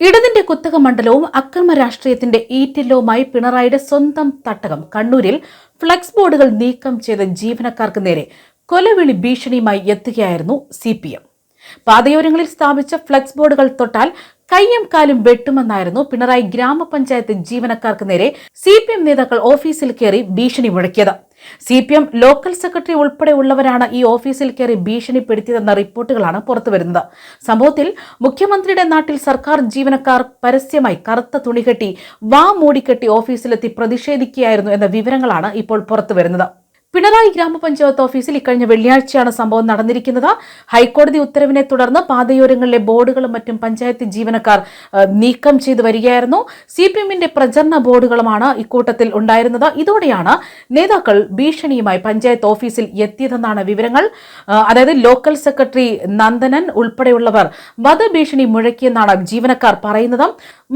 ഇടതിന്റെ കുത്തക മണ്ഡലവും അക്രമ രാഷ്ട്രീയത്തിന്റെ ഈറ്റില്ലവുമായി പിണറായിയുടെ സ്വന്തം തട്ടകം. കണ്ണൂരിൽ ഫ്ലക്സ് ബോർഡുകൾ നീക്കം ചെയ്ത ജീവനക്കാർക്ക് നേരെ കൊലവിളി ഭീഷണിയുമായി എത്തുകയായിരുന്നു സി പി എം പാതയോരങ്ങളിൽ സ്ഥാപിച്ച ഫ്ലക്സ് ബോർഡുകൾ തൊട്ടാൽ കയ്യും കാലും വെട്ടുമെന്നായിരുന്നു പിണറായി ഗ്രാമപഞ്ചായത്ത് ജീവനക്കാർക്ക് നേരെ സി നേതാക്കൾ ഓഫീസിൽ കയറി ഭീഷണി മുഴക്കിയത്. C P M local secretary ഉൾപ്പെടെ ഉള്ളവരാണ് ഈ ഓഫീസിൽ കയറി ഭീഷണിപ്പെടുത്തിയതെന്ന റിപ്പോർട്ടുകളാണ് പുറത്തുവരുന്നത്. സംഭവത്തിൽ മുഖ്യമന്ത്രിയുടെ നാട്ടിൽ സർക്കാർ ജീവനക്കാർ പരസ്യമായി കറുത്ത തുണികെട്ടി വാ മൂടിക്കെട്ടി ഓഫീസിലെത്തി പ്രതിഷേധിക്കുകയായിരുന്നു എന്ന വിവരങ്ങളാണ് ഇപ്പോൾ പുറത്തുവരുന്നത്. പിണറായി ഗ്രാമപഞ്ചായത്ത് ഓഫീസിൽ ഇക്കഴിഞ്ഞ വെള്ളിയാഴ്ചയാണ് സംഭവം നടന്നിരിക്കുന്നത്. ഹൈക്കോടതി ഉത്തരവിനെ തുടർന്ന് പാതയോരങ്ങളിലെ ബോർഡുകളും മറ്റും പഞ്ചായത്ത് ജീവനക്കാർ നീക്കം ചെയ്തു വരികയായിരുന്നു. സി പി എമ്മിന്റെ പ്രചരണ ബോർഡുകളുമാണ് ഇക്കൂട്ടത്തിൽ ഉണ്ടായിരുന്നത്. ഇതോടെയാണ് നേതാക്കൾ ഭീഷണിയുമായി പഞ്ചായത്ത് ഓഫീസിൽ എത്തിയതെന്നാണ് വിവരങ്ങൾ. അതായത് ലോക്കൽ സെക്രട്ടറി നന്ദനൻ ഉൾപ്പെടെയുള്ളവർ വധഭീഷണി മുഴക്കിയെന്നാണ് ജീവനക്കാർ പറയുന്നത്.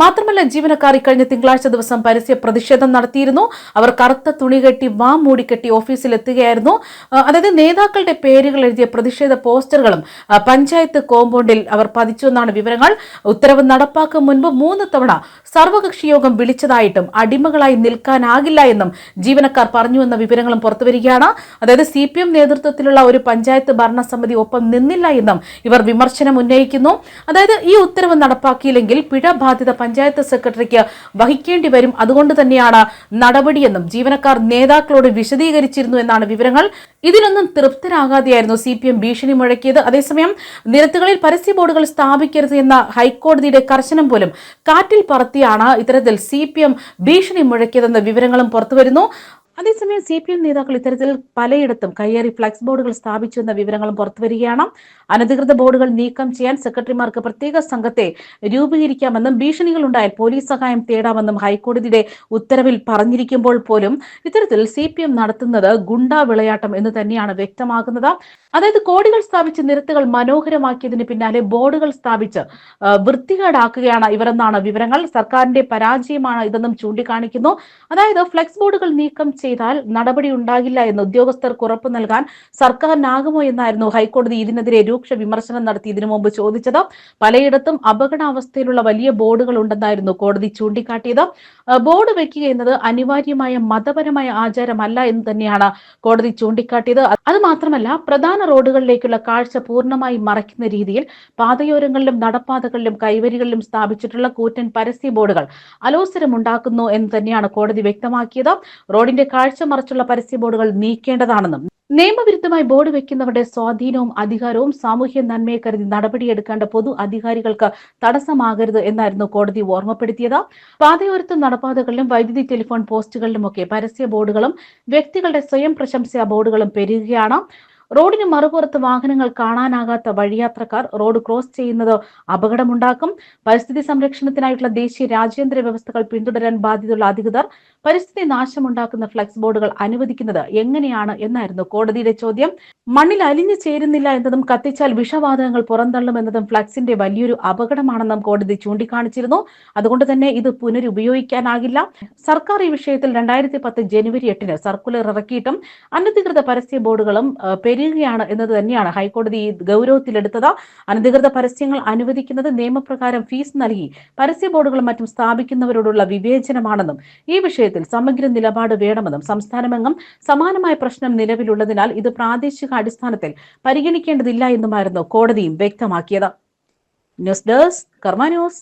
മാത്രമല്ല ജീവനക്കാർ ഇക്കഴിഞ്ഞ തിങ്കളാഴ്ച ദിവസം പരസ്യ പ്രതിഷേധം നടത്തിയിരുന്നു. അവർ കറുത്ത തുണി കെട്ടി വാ മൂടിക്കെട്ടി ഓഫീസിൽ എത്തുകയായിരുന്നു ആ, അതായത് നേതാക്കളുടെ പേരുകൾ എഴുതിയ പ്രതിഷേധ പോസ്റ്ററുകളും പഞ്ചായത്ത് കോമ്പൗണ്ടിൽ അവർ പതിച്ചു എന്നാണ് വിവരങ്ങൾ. ഉത്തരവ് നടപ്പാക്കും മുൻപ് മൂന്ന് തവണ സർവകക്ഷി യോഗം വിളിച്ചതായിട്ടും അടിമകളായി നിൽക്കാനാകില്ല എന്നും ജീവനക്കാർ പറഞ്ഞു എന്ന വിവരങ്ങളും പുറത്തുവരികയാണ് അതായത് സി പി എം നേതൃത്വത്തിലുള്ള ഒരു പഞ്ചായത്ത് ഭരണസമിതി ഒപ്പം നിന്നില്ല എന്നും ഇവർ വിമർശനം ഉന്നയിക്കുന്നു. അതായത് ഈ ഉത്തരവ് നടപ്പാക്കിയില്ലെങ്കിൽ പിഴ ബാധ്യത പഞ്ചായത്ത് സെക്രട്ടറിക്ക് വഹിക്കേണ്ടി വരും. അതുകൊണ്ട് തന്നെയാണ് നടപടിയെന്നും ജീവനക്കാർ നേതാക്കളോട് വിശദീകരിച്ചിരുന്നു എന്നാണ് വിവരങ്ങൾ. ഇതിനൊന്നും തൃപ്തരാകാതെയായിരുന്നു സി പി എം ഭീഷണി മുഴക്കിയത്. അതേസമയം നിരത്തുകളിൽ പരസ്യ ബോർഡുകൾ സ്ഥാപിക്കരുത് എന്ന ഹൈക്കോടതിയുടെ കർശനം പോലും കാറ്റിൽ പറത്തിയാണ് ഇത്തരത്തിൽ സി ഭീഷണി മുഴക്കിയതെന്ന വിവരങ്ങളും പുറത്തുവരുന്നു. അതേസമയം സി പി എം നേതാക്കൾ ഇത്തരത്തിൽ പലയിടത്തും കയ്യേറി ഫ്ലക്സ് ബോർഡുകൾ സ്ഥാപിച്ചു എന്ന വിവരങ്ങളും പുറത്തുവരികയാണ്. അനധികൃത ബോർഡുകൾ നീക്കം ചെയ്യാൻ സെക്രട്ടറിമാർക്ക് പ്രത്യേക സംഘത്തെ രൂപീകരിക്കാമെന്നും ഭീഷണികൾ ഉണ്ടായാൽ പോലീസ് സഹായം തേടാമെന്നും ഹൈക്കോടതിയുടെ ഉത്തരവിൽ പറഞ്ഞിരിക്കുമ്പോൾ പോലും ഇത്തരത്തിൽ സി പി എം നടത്തുന്നത് ഗുണ്ടാ വിളയാട്ടം എന്ന് തന്നെയാണ് വ്യക്തമാകുന്നത്. അതായത് കോടികൾ സ്ഥാപിച്ച് നിരത്തുകൾ മനോഹരമാക്കിയതിന് പിന്നാലെ ബോർഡുകൾ സ്ഥാപിച്ച് വൃത്തികേടാക്കുകയാണ് ഇവരെന്നാണ് വിവരങ്ങൾ. സർക്കാരിന്റെ പരാജയമാണ് ഇതെന്നും ചൂണ്ടിക്കാണിക്കുന്നു. അതായത് ഫ്ലെക്സ് ബോർഡുകൾ നീക്കം ചെയ്താൽ നടപടി ഉണ്ടാകില്ല എന്ന് ഉദ്യോഗസ്ഥർക്ക് ഉറപ്പു നൽകാൻ സർക്കാരിനാകുമോ എന്നായിരുന്നു ഹൈക്കോടതി ഇതിനെതിരെ രൂക്ഷ വിമർശനം നടത്തി ഇതിനു മുമ്പ് ചോദിച്ചത്. പലയിടത്തും അപകടാവസ്ഥയിലുള്ള വലിയ ബോർഡുകൾ ഉണ്ടെന്നായിരുന്നു കോടതി ചൂണ്ടിക്കാട്ടിയത്. ബോർഡ് വെക്കുക എന്നത് അനിവാര്യമായ മതപരമായ ആചാരമല്ല എന്ന് തന്നെയാണ് കോടതി ചൂണ്ടിക്കാട്ടിയത്. അത് മാത്രമല്ല പ്രധാന റോഡുകളിലേക്കുള്ള കാഴ്ച പൂർണമായി മറയ്ക്കുന്ന രീതിയിൽ പാതയോരങ്ങളിലും നടപ്പാതകളിലും കൈവരികളിലും സ്ഥാപിച്ചിട്ടുള്ള കൂറ്റൻ പരസ്യ ബോർഡുകൾ അലോസരമുണ്ടാക്കുന്നു എന്ന് തന്നെയാണ് കോടതി വ്യക്തമാക്കിയത്. റോഡിന്റെ കാഴ്ച മറച്ചുള്ള പരസ്യ ബോർഡുകൾ നീക്കേണ്ടതാണെന്നും നിയമവിരുദ്ധമായി ബോർഡ് വെക്കുന്നവരുടെ സ്വാധീനവും അധികാരവും സാമൂഹ്യ നന്മയെ കരുതി നടപടിയെടുക്കേണ്ട പൊതു അധികാരികൾക്ക് തടസ്സമാകരുത് എന്നായിരുന്നു കോടതി ഓർമ്മപ്പെടുത്തിയത്. പാതയോരത്തും നടപ്പാതകളിലും വൈദ്യുതി ടെലിഫോൺ പോസ്റ്റുകളിലുമൊക്കെ പരസ്യ ബോർഡുകളും വ്യക്തികളുടെ സ്വയം പ്രശംസാ ബോർഡുകളും പെരുകുകയാണ്. റോഡിന് മറുപുറത്ത് വാഹനങ്ങൾ കാണാനാകാത്ത വഴിയാത്രക്കാർ റോഡ് ക്രോസ് ചെയ്യുന്നത് അപകടമുണ്ടാക്കും. പരിസ്ഥിതി സംരക്ഷണത്തിനായിട്ടുള്ള ദേശീയ രാജ്യാന്തര വ്യവസ്ഥകൾ പിന്തുടരാൻ ബാധ്യതയുള്ള അധികൃതർ പരിസ്ഥിതി നാശമുണ്ടാക്കുന്ന ഫ്ലക്സ് ബോർഡുകൾ അനുവദിക്കുന്നത് എങ്ങനെയാണ് എന്നായിരുന്നു കോടതിയുടെ ചോദ്യം. മണ്ണിൽ അലിഞ്ഞു ചേരുന്നില്ല എന്നതും കത്തിച്ചാൽ വിഷവാതകങ്ങൾ പുറന്തള്ളുമെന്നതും ഫ്ലക്സിന്റെ വലിയൊരു അപകടമാണെന്നും കോടതി ചൂണ്ടിക്കാണിച്ചിരുന്നു. അതുകൊണ്ട് തന്നെ ഇത് പുനരുപയോഗിക്കാനാകില്ല. സർക്കാർ ഈ വിഷയത്തിൽ രണ്ടായിരത്തി പത്ത് ജനുവരി എട്ടിന് സർക്കുലർ ഇറക്കിയിട്ടും അനധികൃത പരസ്യ ബോർഡുകളും ആ, പെരുകുകയാണ് എന്നത് തന്നെയാണ്. ഹൈക്കോടതി ഗൗരവത്തിലെടുത്തത്. അനധികൃത പരസ്യങ്ങൾ അനുവദിക്കുന്നത് നിയമപ്രകാരം ഫീസ് നൽകി പരസ്യ ബോർഡുകളും മറ്റും സ്ഥാപിക്കുന്നവരോടുള്ള വിവേചനമാണെന്നും ഈ വിഷയത്തിൽ സമഗ്ര നിലപാട് വേണമെന്നും സംസ്ഥാനമെങ്ങും സമാനമായ പ്രശ്നം നിലവിലുള്ളതിനാൽ ഇത് പ്രാദേശിക അടിസ്ഥാനത്തിൽ പരിഗണിക്കേണ്ടതില്ല എന്നുമായിരുന്നു കോടതിയും വ്യക്തമാക്കിയത്. News desk Karma news.